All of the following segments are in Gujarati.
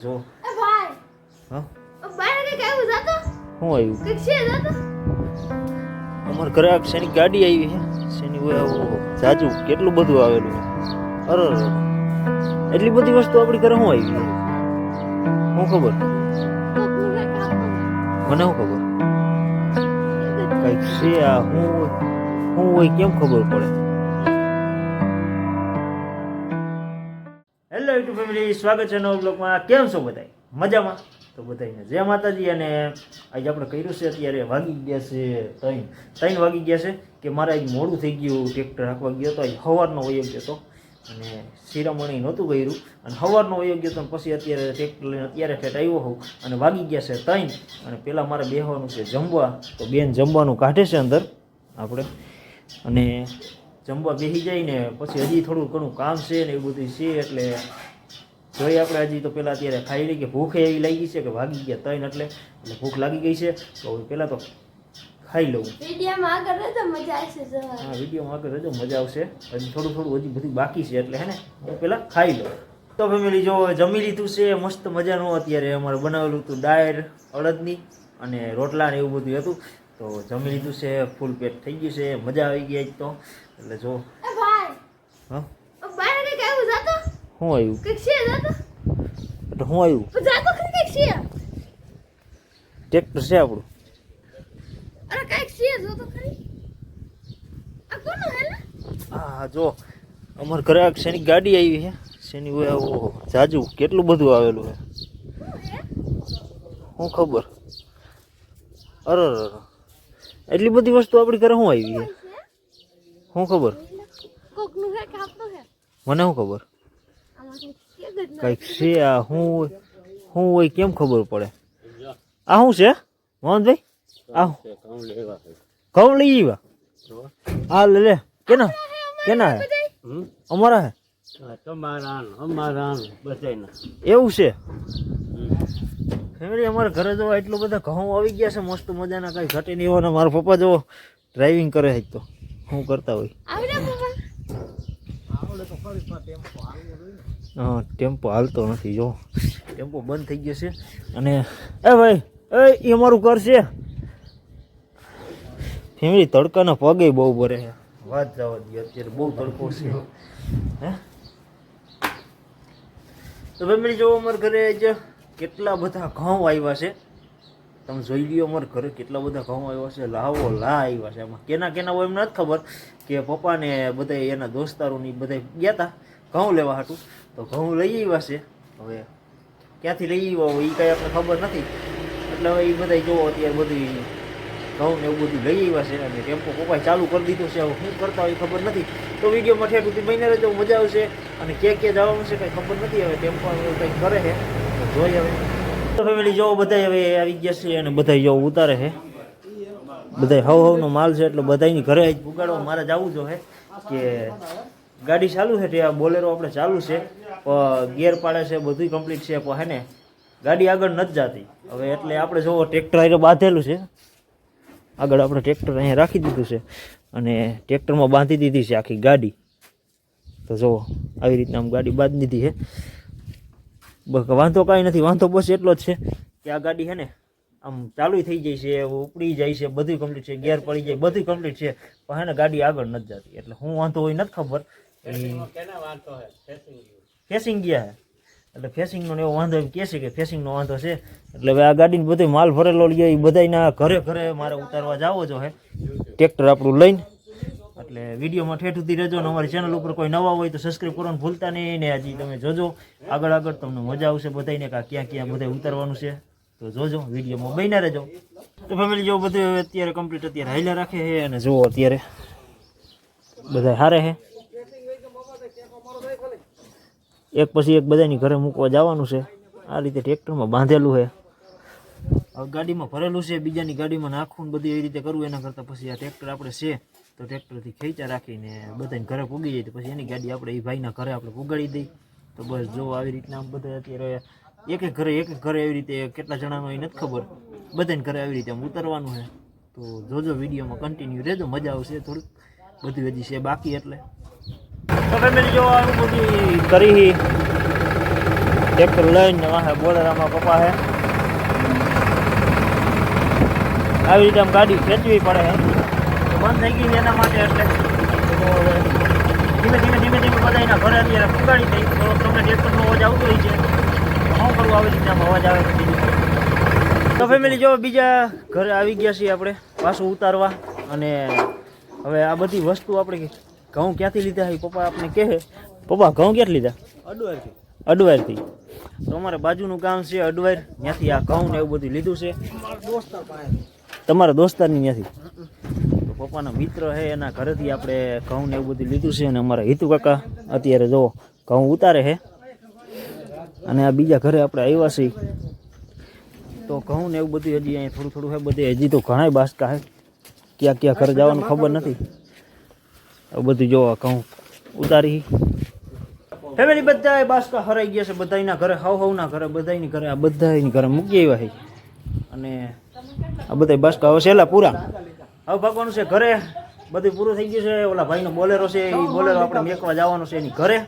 જો. એ ભાઈ. હા? આવ્યું જાતો? શું આવ્યું? કંઈક છે જાતો? અમારા ઘરે શેની ગાડી આવી છે શેની હોય આવું જાજુ કેટલું બધું આવેલું અરે. એટલી બધી વસ્તુ આપણી ઘરે શું આવી શું ખબર. મને શું ખબર? કંઈક છે આ શું હોય? શું હોય કેમ ખબર પડે? ફેમિલી, સ્વાગત છે નવ બ્લોકમાં કેમ છો બધા મજામાં? તો બધાને જય માતાજી અને આજે આપણે કર્યું છે અત્યારે વાગી ગયા છે ત્રણ. ત્રણ વાગી ગયા છે કે મારે આજ મોડું થઈ ગયું ટ્રેક્ટર હાંકવા ગયો તો આજ સવારનો વયો ગયો હતો. અને શિરામણી નહોતું કર્યું અને સવારનો વયો ગયો તો પછી અત્યારે ટ્રેક્ટર લઈને અત્યારે ફેટ આવ્યો હોઉં અને વાગી ગયા છે ત્રણ. અને પહેલાં મારે બેહવાનું છે જમવા. તો બેન જમવાનું કાઢે છે અંદર આપણે. અને જમવા બેસી જાય ને પછી હજી થોડું ઘણું કામ છે ને એવું બધું છે એટલે જોઈએ આપણે હજી તો પહેલાં અત્યારે ખાઈ લઈએ કે ભૂખ એવી લાગી છે કે ભાગી ગયા તૈન એટલે એટલે ભૂખ લાગી ગઈ છે તો પહેલાં તો ખાઈ લઉં. વિડીયોમાં આગળ રહેતો મજા આવશે હા વિડીયોમાં આગળ રહેજો મજા આવશે. હજી થોડું થોડું હજી બધું બાકી છે એટલે હે ને હું પહેલાં ખાઈ લઉં. તો ફેમિલી જો જમી લીધું છે મસ્ત મજાનું અત્યારે અમારે બનાવેલું હતું ડાયર અડદની અને રોટલા ને એવું બધું હતું. તો જમી લીધું છે ફૂલ પેટ થઈ ગયું છે મજા આવી ગઈ આજ તો. એટલે જો હા બારે કંઈક આવ્યું જાતો શું આવ્યું? કંઈક છે જાતો એટલે શું આવ્યું? જાતો ખરી કંઈક છે. ટ્રેક્ટર છે આપણું. અરે કંઈક છે જો તો ખરી આ કોનું હે હા જો અમારા ઘરે આ શેની ગાડી આવી છે. શેની હોય આવો જાજુ કેટલું બધું આવેલું છે. શું ખબર. અરે અરે. એટલી બધી વસ્તુ આપણી ઘરે શું આવી છે? શું ખબર. મને શું ખબર? કંઈક છે, આ શું હોય શું હોય કેમ ખબર પડે? આ શું છે? મોહનભાઈ? આ ઘઉં લઈ આવ્યા? હા, લે લે. કેના? કેના હે? અમારા હે? તમારા અમારા બધાના એવું છે? ફેમિલી, અમારા ઘરે જો એટલું બધા ઘઉં આવી ગયા છે, મસ્ત મજાના, કઈ ઘટે નહીં હોય ને મારા પપ્પા જો ડ્રાઇવિંગ કરે છે તો. હું કરતા હોય આવડે પપ્પા હા ટેમ્પો હાલતો નથી જો. ટેમ્પો બંધ થઈ ગયો છે. અને એ ભાઈ એ એ અમારું ઘર છે. ફેમિલી તડકાના પગે બહુ ભરે છે. વાત જવા દે અત્યારે બહુ તડકો છે. હે? તો ફેમિલી જો અમારા ઘરે જ કેટલા બધા ઘઉં આવ્યા છે. તમે જોઈ લ્યો અમારા ઘરે કેટલા બધા ઘઉં આવ્યા છે. લાવો લા આવ્યા છે. એમાં કેના કેના હોય એમ નથી ખબર કે પપ્પાને બધા એના દોસ્તારોની બધા ગયા હતા ઘઉં લેવા હાટું. તો ઘઉં લઈ આવ્યા છે. હવે ક્યાંથી લઈ આવ્યા હોય એ કાંઈ આપણે ખબર નથી. એટલે હવે એ બધા જોવો અત્યારે બધું ઘઉં ને એવું બધું લઈ આવ્યા છે અને ટેમ્પો પપ્પાએ ચાલુ કરી દીધો છે. હવે શું કરતા હોય ખબર નથી. તો વિડીયોમાં ઠેઠ સુધી મહિને રહેજો. મજા આવશે. અને ક્યાં ક્યાં જવાનું છે કંઈ ખબર નથી. હવે ટેમ્પો કંઈક કરે છે. જોઈ હવે. તો ફેમિલી જોવો બધા હવે આવી ગયા છે અને બધા જો ઉતારે છે. બધા હવ હવનો માલ છે એટલે બધાની ઘરે જ પુગાડવા મારે જવું જો હે કે ગાડી ચાલુ છે, ત્યાં બોલેરો આપણે ચાલુ છે ગેર પાડે છે બધું કમ્પ્લીટ છે, પણ હે ને ગાડી આગળ નથી જતી. હવે એટલે આપણે જોવો, ટ્રેક્ટર અહીંયા બાંધેલું છે. આગળ આપણે ટ્રેક્ટર અહીંયા રાખી દીધું છે અને ટ્રેક્ટરમાં બાંધી દીધી છે આખી ગાડી. તો જુઓ આવી રીતના આમ ગાડી બાંધી દીધી છે. વાંધો કાંઈ નથી, વાંધો બસ એટલો જ છે કે આ ગાડી છે ને આમ ચાલુ થઈ જાય છે ઉપડી જાય છે બધું કમ્પ્લીટ છે, ગેર પડી જાય બધું કમ્પ્લીટ છે, પણ હે ને ગાડી આગળ નથી જતી. એટલે હું વાંધો હોય નથી ખબર ફેસિંગ ગયા એટલે ફેસિંગનો એવો વાંધો એમ કહે છે કે ફેસિંગનો વાંધો છે. એટલે હવે આ ગાડીને બધો માલ ભરેલો લઈએ એ બધાના ઘરે ઘરે મારે ઉતારવા જાવો જો હે? ટ્રેક્ટર આપણું લઈને. એટલે વિડીયોમાં ઠેઠ સુધી રહેજો ને અમારી ચેનલ ઉપર કોઈ નવા હોય તો સબસ્ક્રાઈબ કરવાનું ભૂલતા નહીં ને હજી તમે જોજો. આગળ આગળ તમને મજા આવશે બધાને કે ક્યાં ક્યાં બધા ઉતારવાનું છે. તો જોજો વિડીયોમાં બન્યા રહેજો. તો ફેમિલી જો બધું અત્યારે કમ્પ્લીટ અત્યારે હાઈલા રાખે છે અને જુઓ અત્યારે. બધા હારે છે એક પછી એક બધાની ઘરે મૂકવા જવાનું છે. આ રીતે ટ્રેક્ટરમાં બાંધેલું છે. હવે ગાડીમાં ભરેલું છે, બીજાની ગાડીમાં નાખવું બધી એવી રીતે કરવું એના કરતાં પછી આ ટ્રેક્ટર આપણે છે, તો ટ્રેક્ટરથી ખેંચા રાખીને બધાને ઘરે પૂગી જાય તો પછી એની ગાડી આપણે એ ભાઈના ઘરે આપણે પુગાડી દઈ. તો બસ જો આવી રીતના બધા અત્યારે એક એક ઘરે, એક એક ઘરે એવી રીતે કેટલા જણાનો એ નથી ખબર. બધાને ઘરે આવી રીતે આમ ઉતરવાનું છે. તો જોજો વિડીયોમાં કન્ટિન્યુ રહેજો, મજા આવશે થોડુંક. બધું હજી છે બાકી એટલે. ફેમિલી જો આવું બધું કરી ટ્રેક્ટર લઈને વાહે બોલેરામાં પપ્પા હે. આવી રીતે આમ ગાડી ખેંચવી પડે હે. બંધ થઈ ગઈ એના માટે એટલે. ધીમે ધીમે ધીમે ધીમે બધા એના ઘરે અત્યારે પુગાડી દઈ તો તમને ટ્રેક્ટરનો અવાજ આવતો હોય છે. શું કરવું આવી રીતે આમ અવાજ આવે છે તો ફેમિલી જો બીજા ઘરે આવી ગયા છીએ આપણે પાછું ઉતારવા. અને હવે આ બધી વસ્તુ આપણે ઘઉં ક્યાંથી લીધા છે પપ્પા આપણે કહે પપ્પા ઘઉં ક્યાંથી લીધા? અડવારથી. અડવારથી. તો અમારે બાજુનું ગામ છે અડવાર. ત્યાંથી આ ઘઉં ને એવું બધું લીધું છે. તમારા દોસ્તારની ત્યાંથી? તો પપ્પાના મિત્ર છે એના ઘરેથી આપણે ઘઉં ને એવું બધું લીધું છે. અને અમારા હિતુ કાકા અત્યારે જો ઘઉં ઉતારે છે અને આ બીજા ઘરે આપણે આવ્યા છીએ. તો ઘઉં ને એવું બધું હજી અહીંયા થોડું થોડું છે બધે હજી તો ઘણાય બાસકા છે ક્યાં ક્યાં ઘરે જવાનું ખબર નથી. બધું જોવા કહું ઉતારી. ફેમિલી બધા બાસકા હરાઈ ગયા છે બધાના ઘરે હાવ હાવના ઘરે, બધાયની ઘરે, આ બધાયની ઘરે મૂકી આવ્યા છે. અને આ બધા બાસકા હવે છેલ્લા પૂરા. હવે ભાગવાનું છે ઘરે, બધું પૂરું થઈ ગયું છે, ઓલા ભાઈનો બોલેરો છે, એ બોલેરો આપણે મેકવા જવાનું છે એની ઘરે.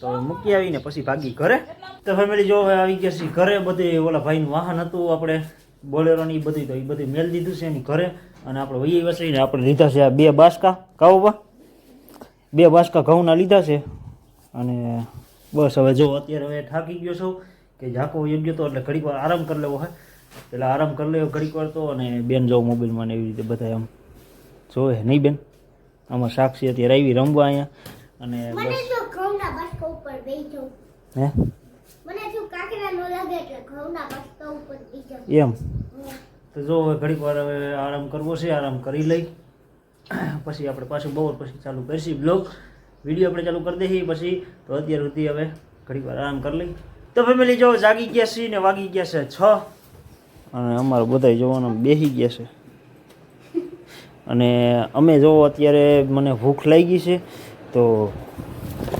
તો મૂકી આવીને પછી ભાગી ઘરે. તો ફેમિલી જો હવે આવી ગયા છે ઘરે, બધી ઓલા ભાઈનું વાહન હતું આપણે, બોલેરોની બધી તો એ બધી મેલ દીધું છે એની ઘરે. અને આપણે વહી વસરીને આપણે લીધા છે આ બે બાસકા. કાવો બે. બાસકા ઘઉંના લીધા છે. અને બસ હવે જો અત્યારે હવે થાકી ગયો છું કે ઝાકો યોગ્ય તો એટલે ઘડીક વાર આરામ કરી લેવો હોય એટલે આરામ કરી લેવો ઘડીક વાર તો અને બેન જો મોબાઈલમાં ને એવી રીતે બધા એમ જોવે નહીં બેન? આમાં સાક્ષી અત્યારે આવી રમવા અહીંયા અને બસ. હે? એમ? તો જો હવે ઘડીક વાર હવે આરામ કરવો છે, આરામ કરી લઈ. પછી આપણે પાછું બપોર પછી ચાલુ કરીશું બ્લોગ વીડિયો આપણે ચાલુ કરી દઈએ પછી. તો અત્યાર સુધી હવે ઘડીક વાર આરામ કરી લઈ. તો ફેમિલી જો જાગી ગયા છે ને વાગી ગયા છે છ. અને અમારે બધા જોવાનો બેસી ગયા છે. અને અમે જો અત્યારે મને ભૂખ લાગી છે, તો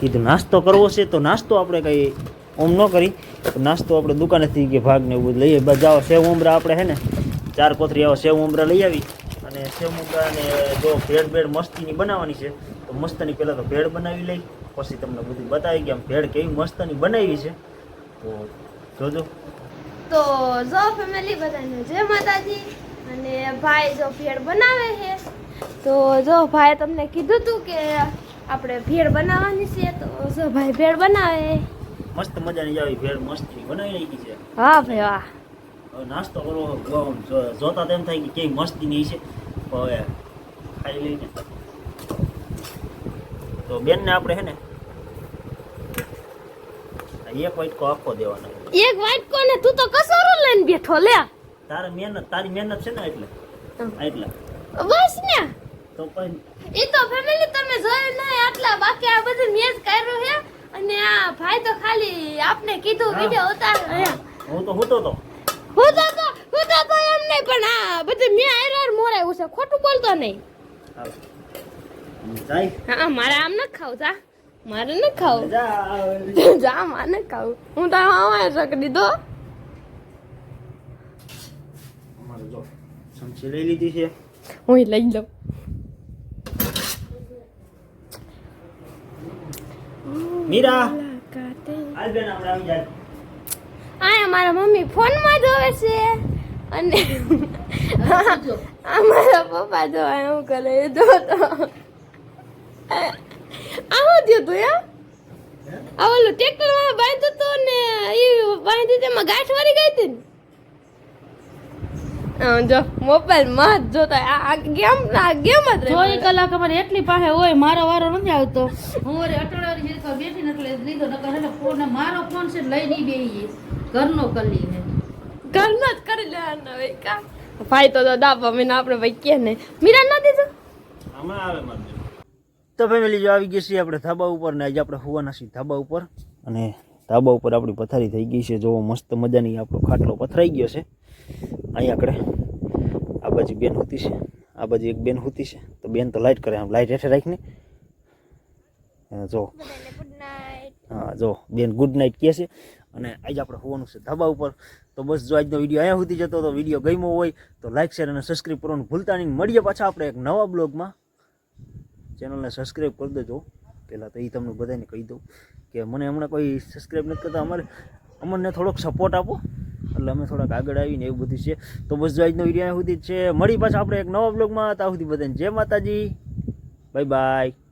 કીધું નાસ્તો કરવો છે. તો નાસ્તો આપણે કંઈ ઓમ ન કરી. નાસ્તો આપણે દુકાનેથી કે ભાગ ને એવું લઈએ. જાઓ, સેવ ઉમરા આપણે હે ને. ચાર કોથરી આવો સેવ ઉમરા લઈ આવી અને સેવ ઉમરાને જો ભેળ ભેળ મસ્તીની બનાવવાની છે તો મસ્તની પહેલાં તો ભેળ બનાવી લઈ પછી તમને બધું બતાવી કે આમ ભેળ કેવી મસ્તની બનાવી છે. તો જોજો. તો જો ફેમિલી બધાને જય માતાજી અને ભાઈ જો ભેળ બનાવે છે તો જો ભાઈ તમને કીધું તું કે આપણે ભેળ બનાવવાની છે તો જો ભાઈ ભેળ બનાવે. મસ્ત મજાની આવી ભેળ મસ્તી બનાવી નાખી છે. હા ભાઈ વાહ. નાસ્તો કરવો જોતા તેમ થાય કે ક્યાંય મસ્તી નહીં છે. હવે ખાઈ લઈને. તો બેનને આપણે હે ને એક વાટકો આખો દેવાનો. એક વાટકો ને તું તો કસોરો લઈને બેઠો લે. તારે મહેનત તારી મહેનત છે ને એટલે. એટલે. બસ ને. તો પણ એ તો ફેમિલી તમે જોયું નહીં આટલા બાકી આ બધું મેં જ કર્યું છે અને આ ભાઈ તો ખાલી આપને કીધું. વિડિયો ઉતાર હું. તો હું તો તો હું તો તો હું તો તો એમ નહીં પણ આ બધું મેં આયરાર મોરાયું છે. ખોટું બોલતો નહીં. હા મારે આમ ન ખાવ જા. મારે ન ખાવ. જા. જા મારે ન ખાવ. હું તો આમાં શક દીધો. અમારે જો સમસી લઈ લીધી છે. હું લઈ લઉં. મીરા. હાલ બેન આપણે આવી જાય. આ મારા મમ્મી ફોનમાં જોવે છે. અને અમારા પપ્પા તો એવું કરે તો આવો થયું તું એમ આ ઓલું માં બાંધ્યું હતું ને, એ બાંધી તેમાં ગાંઠ વાળી ગઈ હતી જો મોબાઈલમાં જોતા આ ગેમ આ ગેમ જ ચોવીસ કલાક અમારે એટલી પાસે હોય, મારો વારો નથી આવતો. હું અરે હિરકા બેઠી ને લીધો, નકર એટલે ફોન, મારો ફોન છે લઈ નહીં બેહીએ ઘરનો કરી ને ઘરનો જ કરી લેવાનો હોય કા. ભાઈ તો દાબા મેં આપણે ભાઈ કે ને મીરા ના દેજો. હમણાં આવે મારે તો ફેમિલી જો આવી ગઈ છે આપણે ધાબા ઉપર ને આજે આપણે હોવાના છીએ ધાબા ઉપર. અને ધાબા ઉપર આપણી પથારી થઈ ગઈ છે જોવો મસ્ત મજાની આપણો ખાટલો પથરાઈ ગયો છે. અહીંયા આપણે આ બાજુ બેન હોતી છે. આ બાજુ એક બેન હોતી છે. તો બેન તો લાઈટ કરે આમ લાઈટ હેઠે રાખીને. જો. હા જો બેન ગુડ નાઇટ કહે છે. અને આજે આપણે હોવાનું છે ધાબા ઉપર. તો બસ જો આજનો વીડિયો અહીંયા સુધી જતો તો વીડિયો ગમ્યો હોય તો લાઈક શેર અને સબસ્ક્રાઈબ કરવાનું ભૂલતા નહીં. મળીએ પાછા આપણે એક નવા બ્લોગમાં. ચેનલને સબસ્ક્રાઈબ કરી દેજો. પહેલાં તો એ તમને બધાને કહી દઉં કે મને હમણાં કોઈ સબસ્ક્રાઈબ નથી કરતા. અમારે અમને થોડોક સપોર્ટ આપો. એટલે અમે થોડાક આગળ આવીને એવું બધું છે. તો બસ જો આજનો વીડિયો સુધી જ છે. મળી પાછા આપણે એક નવા બ્લોગમાં. ત્યાં સુધી બધાને જય માતાજી. Bye bye